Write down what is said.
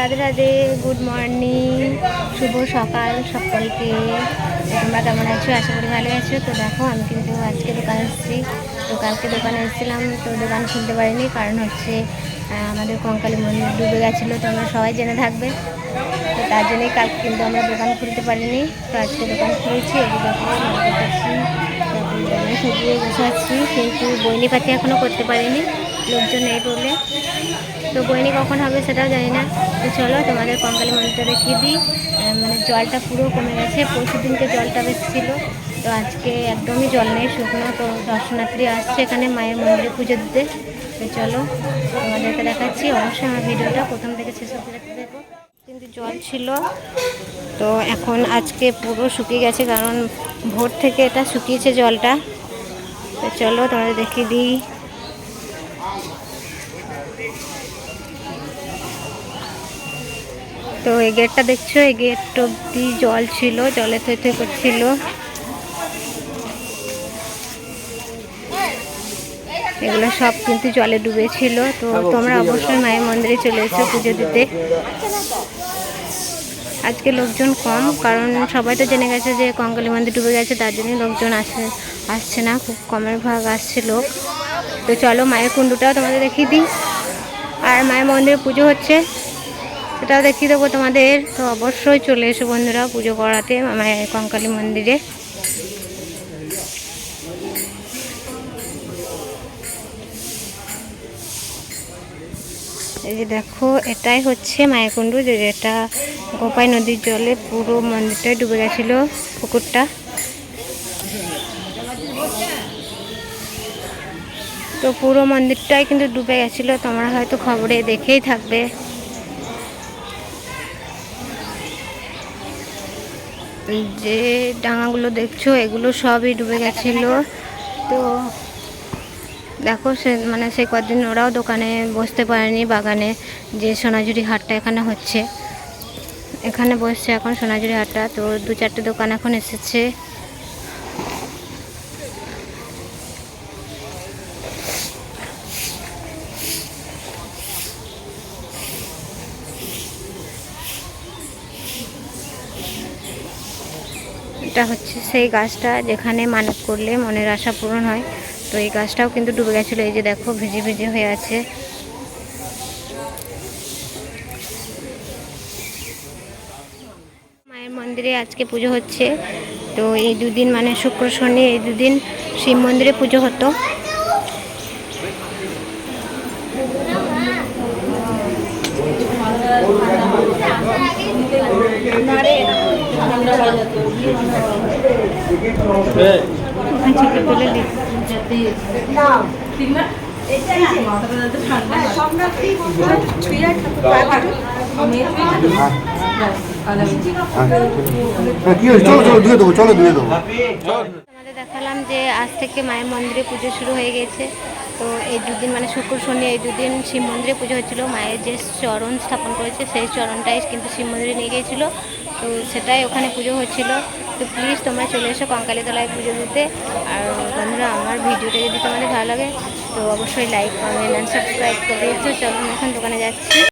Radhe Radhe good morning শুভ সকাল সকলকে। তোমরা কেমন আছো? আশা করি ভালো আছো। তো দেখো, আমি কিন্তু আজকে দোকানে এসেছি। তো কালকে দোকানে এসেছিলাম, তো দোকান খুলতে পারিনি, কারণ হচ্ছে আমাদের কঙ্কালী মন্দির ডুবে গেছিল তোমরা সবাই জেনে থাকবে। তার জন্যই কাল কিন্তু আমরা দোকান খুলতে পারিনি। তো আজকে দোকান খুলেছি তারপর সজিয়ে বসে আছি, কিন্তু বইনি পাতি এখনও করতে পারিনি, লোকজন নেই বলে। তো বইনি কখন হবে সেটাও জানি না। তো চলো, তোমাদের কঙ্কালী মন্দিরটা দেখিয়ে দিই। মানে জলটা পুরো কমে গেছে, পরশু দিনকে জলটা বেশি ছিল। তো আজকে একদমই জল নেই, শুকনো, তো দর্শনার্থী আসছে এখানে মায়ের মন্দিরে পুজো দিতে। তো চলো, তোমাদেরকে দেখাচ্ছি। অবশ্যই আমার ভিডিওটা প্রথম থেকে শেষ অবধি দেখতে দেখো কিন্তু জল ছিল। তো এখন আজকে পুরো শুকিয়ে গেছে কারণ ভোর থেকে এটা শুকিয়েছে জলটা। তো চলো তোমাদের দেখিয়ে দিই। তো এই গেটটা দেখছ? এই গেট অব্দি জল ছিল জলে থই থই করছিল। এগুলো সব কিন্তু জলে ডুবেছিল। তো তোমরা অবশ্যই মায়ের মন্দিরে চলে এসো পুজো দিতে। আজকে লোকজন কম, কারণ সবাই তো জেনে গেছে যে কঙ্কালী মন্দির ডুবে গেছে, তার জন্যই লোকজন আসে, আসছে না, খুব কমের ভাগ আসছে লোক। তো চলো মায়ের কুণ্ডুটাও তোমাদের দেখিয়ে দিই। আর মায়ের মন্দিরে পুজো হচ্ছে, সেটাও দেখিয়ে দেবো তোমাদের। তো অবশ্যই চলে এসো বন্ধুরা পুজো করাতে মায়ের কঙ্কালী মন্দিরে এই যে দেখো, এটাই হচ্ছে মায়াকুণ্ডু, যে যেটা গোপাই নদীর জলে পুরো মন্দিরটাই ডুবে গেছিল, পুকুরটা। তো পুরো মন্দিরটাই কিন্তু ডুবে গেছিল, তোমরা হয়তো খবরে দেখেই থাকবে। যে ডাঙাগুলো দেখছ, এগুলো সবই ডুবে গেছিল। তো দেখো সে মানে সেই কদিন ওরাও দোকানে বসতে পারেনি বাগানে, যে সোনাঝুরি হাটটা এখানে হচ্ছে। এখানে বসছে এখন সোনাঝুরি হাটটা, তো দু চারটে দোকান এখন এসেছে। এটা হচ্ছে সেই গাছটা যেখানে মানত করলে মনের আশা পূরণ হয়। তো এই গাছটাও কিন্তু ডুবে গেছিল, এই যে দেখো, ভিজে ভিজে হয়ে আছে। মায়ের মন্দিরে আজকে পুজো হচ্ছে। তো এই দুদিন মানে শুক্র, শনি, এই দুদিন শিব মন্দিরে পুজো হতো ওখান থেকে তুলে দিই হ্যাঁ কি হয়েছে চলো চলো ধুয়ে দেবো চলো ধুয়ে দেবো দেখালাম যে আজ থেকে মায়ের মন্দিরে পুজো শুরু হয়ে গেছে। তো এই দুদিন মানে শুক্র, শনি এই দুদিন শিব মন্দিরে পুজো হচ্ছিল মায়ের যে চরণ স্থাপন করেছে, সেই চরণটাই কিন্তু শিব মন্দিরে নিয়ে গিয়েছিল। তো সেটাই ওখানে পুজো হচ্ছিল তো প্লিজ তোমরা চলে এসো কঙ্কালীতলায় পুজো দিতে। আর বন্ধুরা, আমার ভিডিওটা যদি তোমাদের ভালো লাগে, তো অবশ্যই লাইক কমেন্ট অ্যান্ড সাবস্ক্রাইব করে দিয়েছ। চলো এখন দোকানে যাচ্ছি।